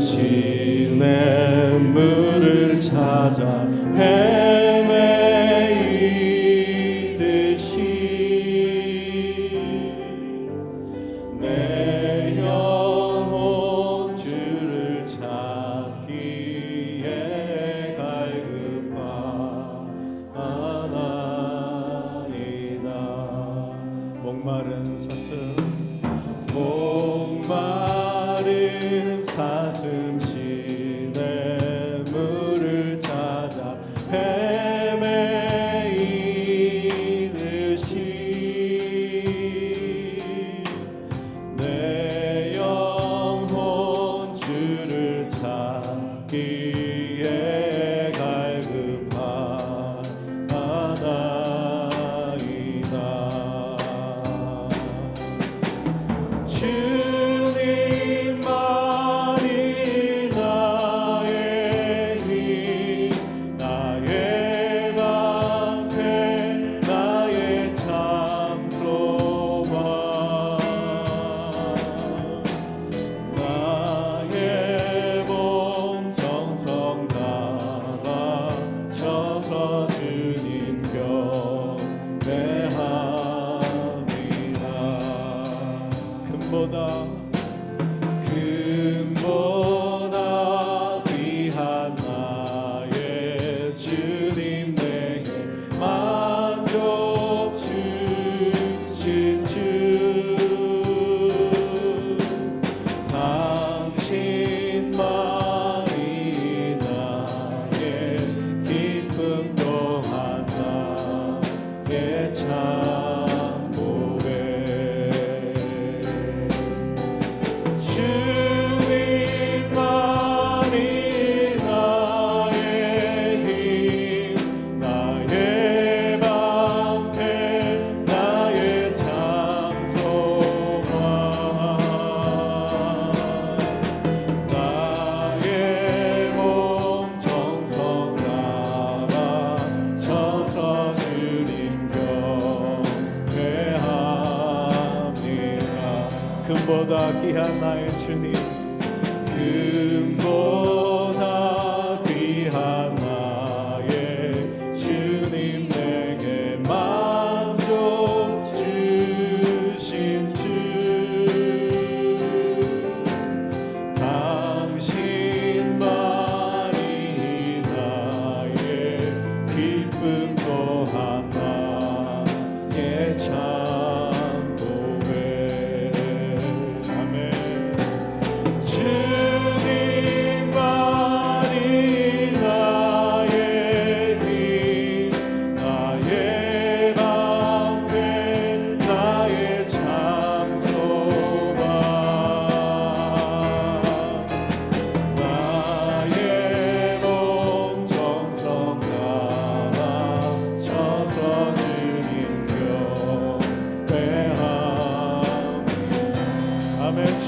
사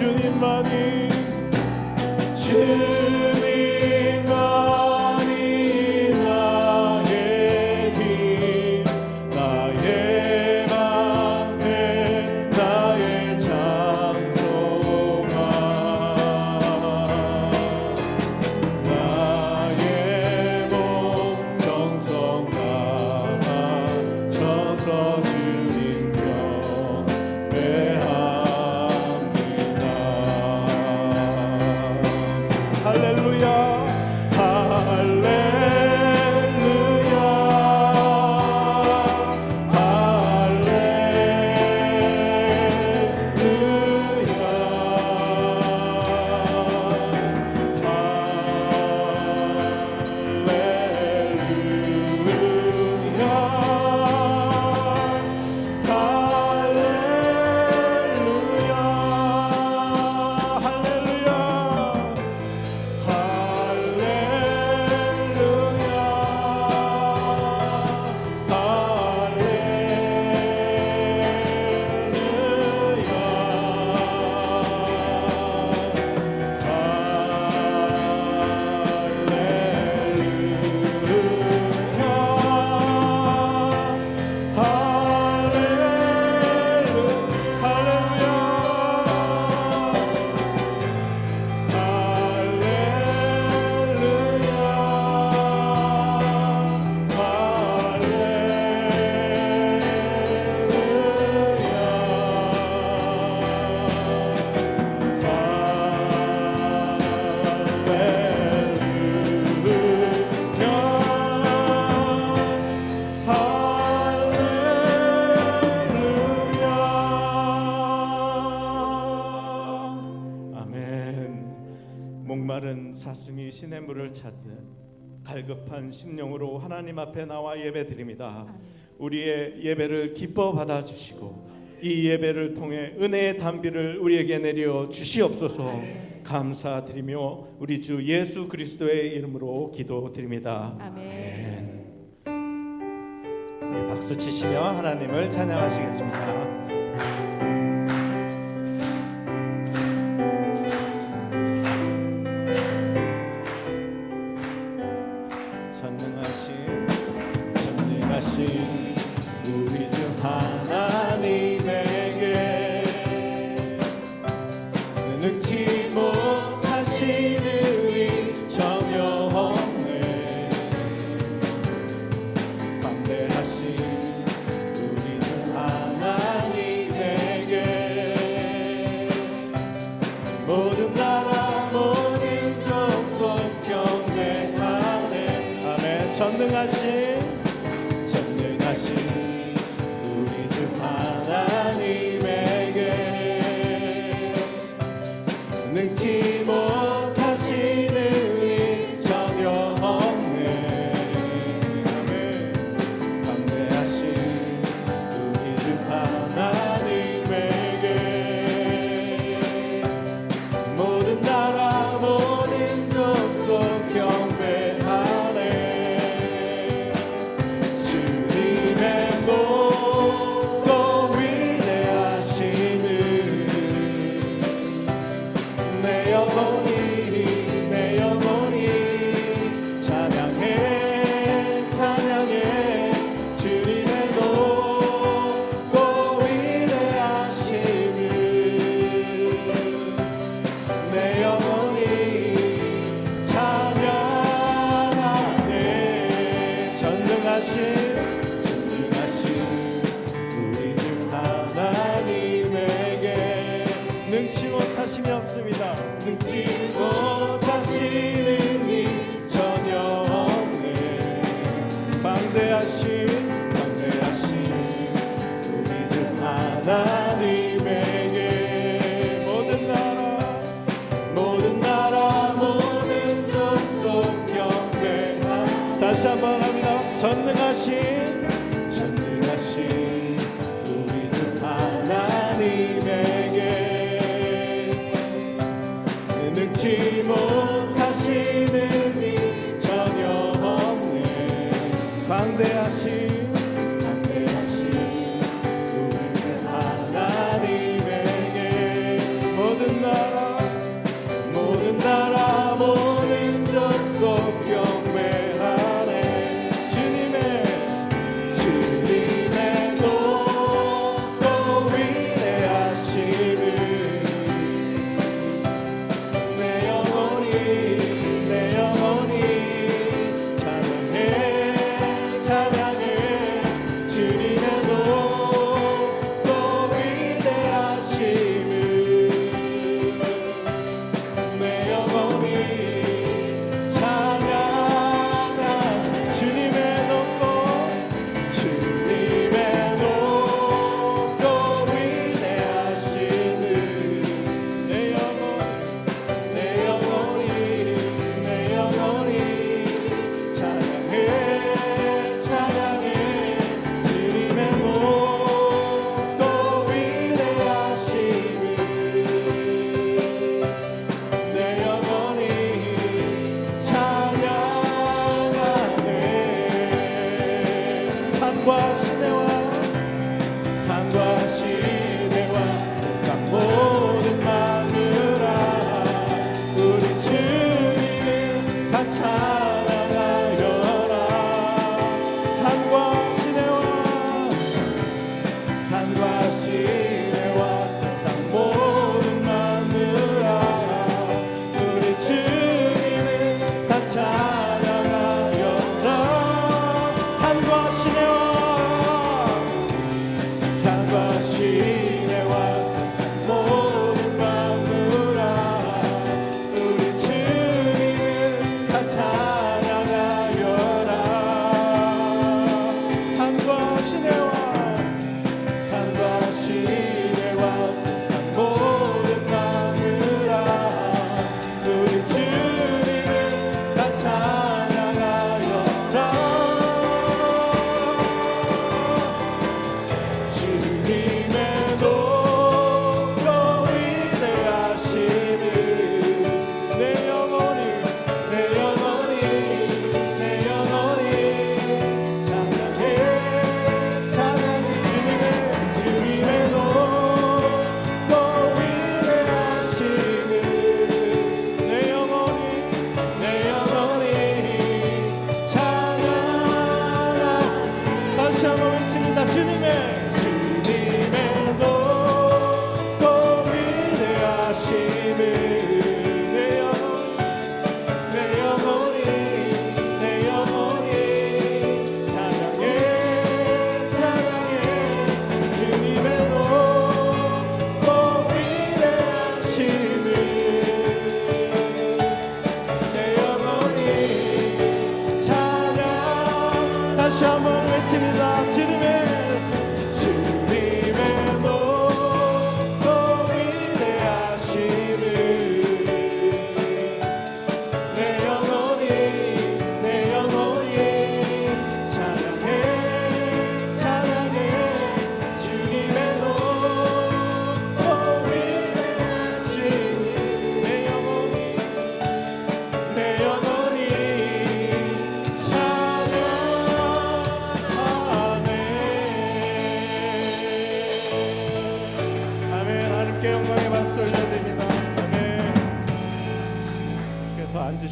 주님만이 주 가슴이 시냇물을 찾듯 갈급한 심령으로 하나님 앞에 나와 예배드립니다. 우리의 예배를 기뻐 받아 주시고 이 예배를 통해 은혜의 담비를 우리에게 내려 주시옵소서. 감사드리며 우리 주 예수 그리스도의 이름으로 기도드립니다. 아멘. 우리 박수 치시며 하나님을 찬양하시겠습니다. 전능하신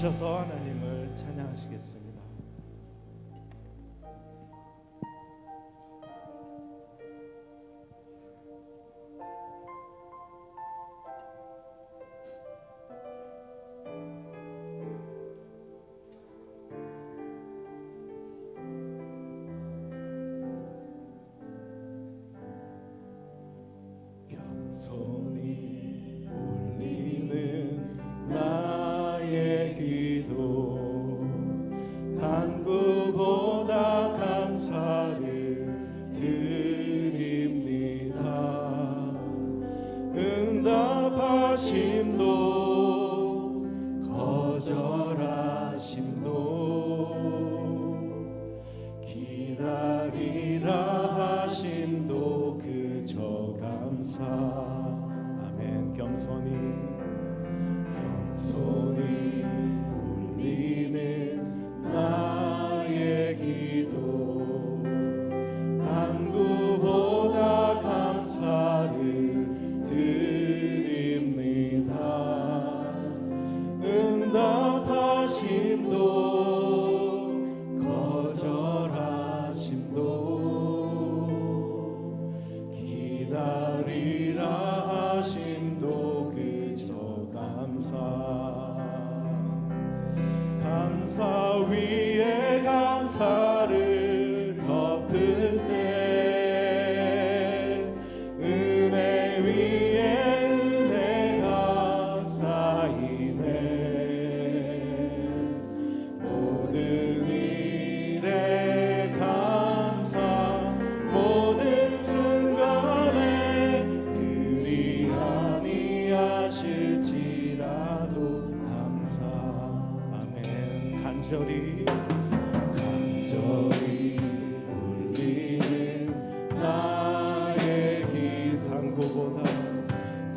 seja zona, 감사. 감사 위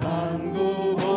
간구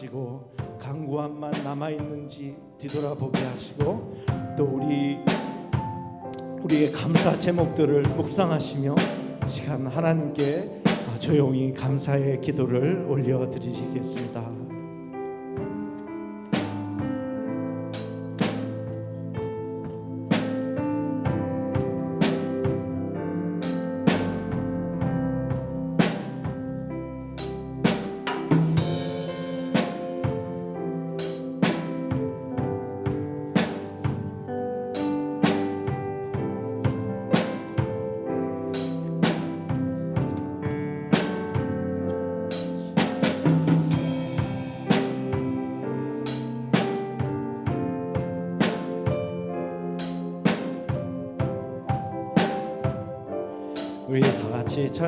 사라지고 강구함만 남아 있는지 뒤돌아보게 하시고 또 우리 우리의 감사 제목들을 묵상하시며 이 시간 하나님께 조용히 감사의 기도를 올려 드리시겠습니다.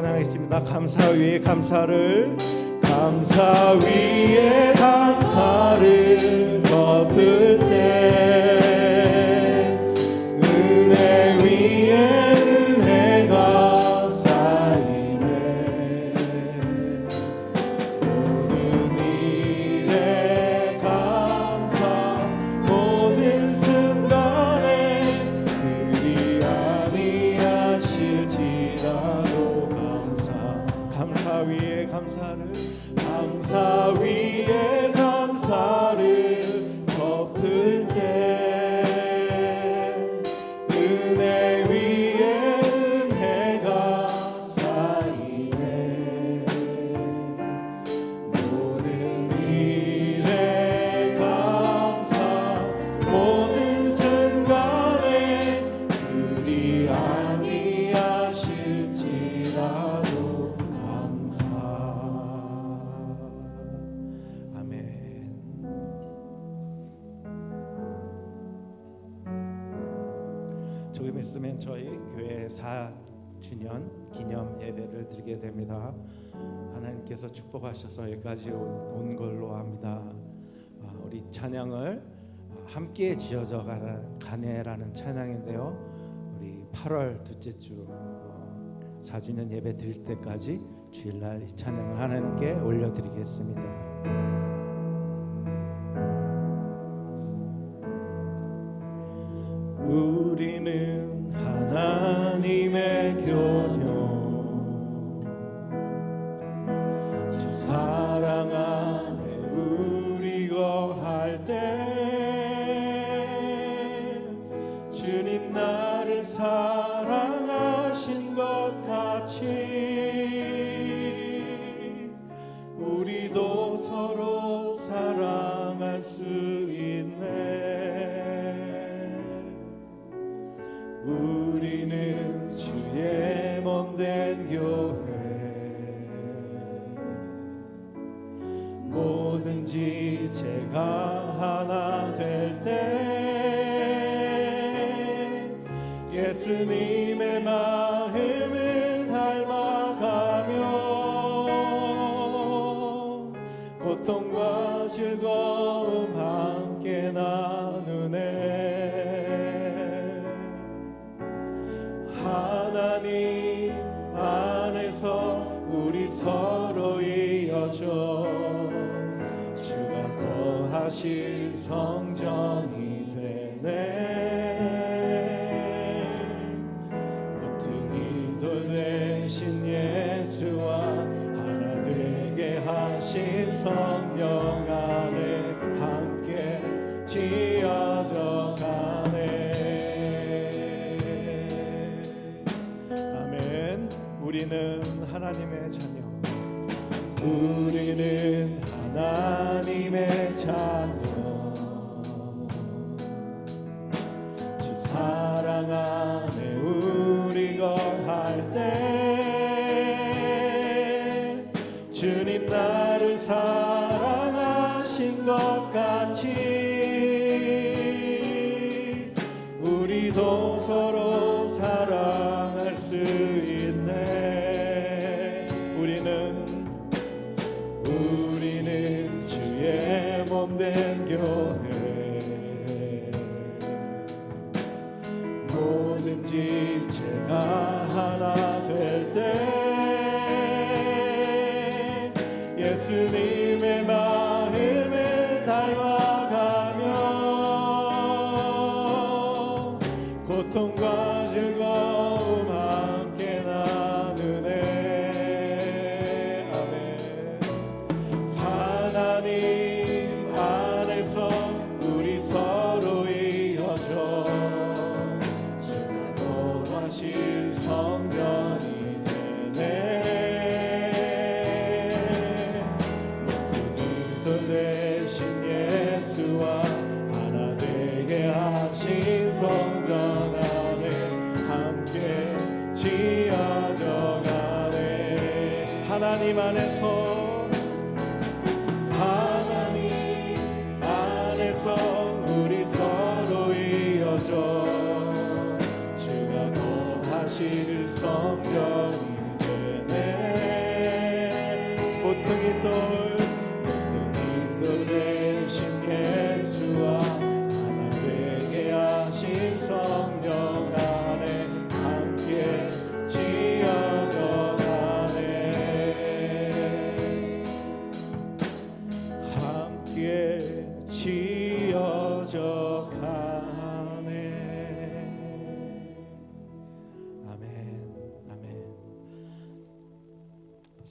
찬양하겠습니다. 감사 위에 감사를 감사 위에 감사를 덮을 때 하나님께서 축복하셔서 여기까지 온- 온 걸로 합니다. 아, 우리 찬양을 아, 함께 지어져 가네라는 찬양인데요. 우리 8월 둘째 주 어, 4주년 예배 드릴 때까지 주일날 이 찬양을 하나님께 올려드리겠습니다. 우리는 하나님의 주의 몸된 교회. 뭐든지 제가 하나 우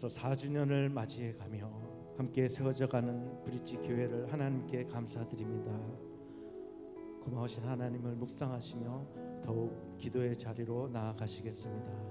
벌써 4주년을 맞이해 가며 함께 세워져 가는 브릿지 교회를 하나님께 감사드립니다. 고마우신 하나님을 묵상하시며 더욱 기도의 자리로 나아가시겠습니다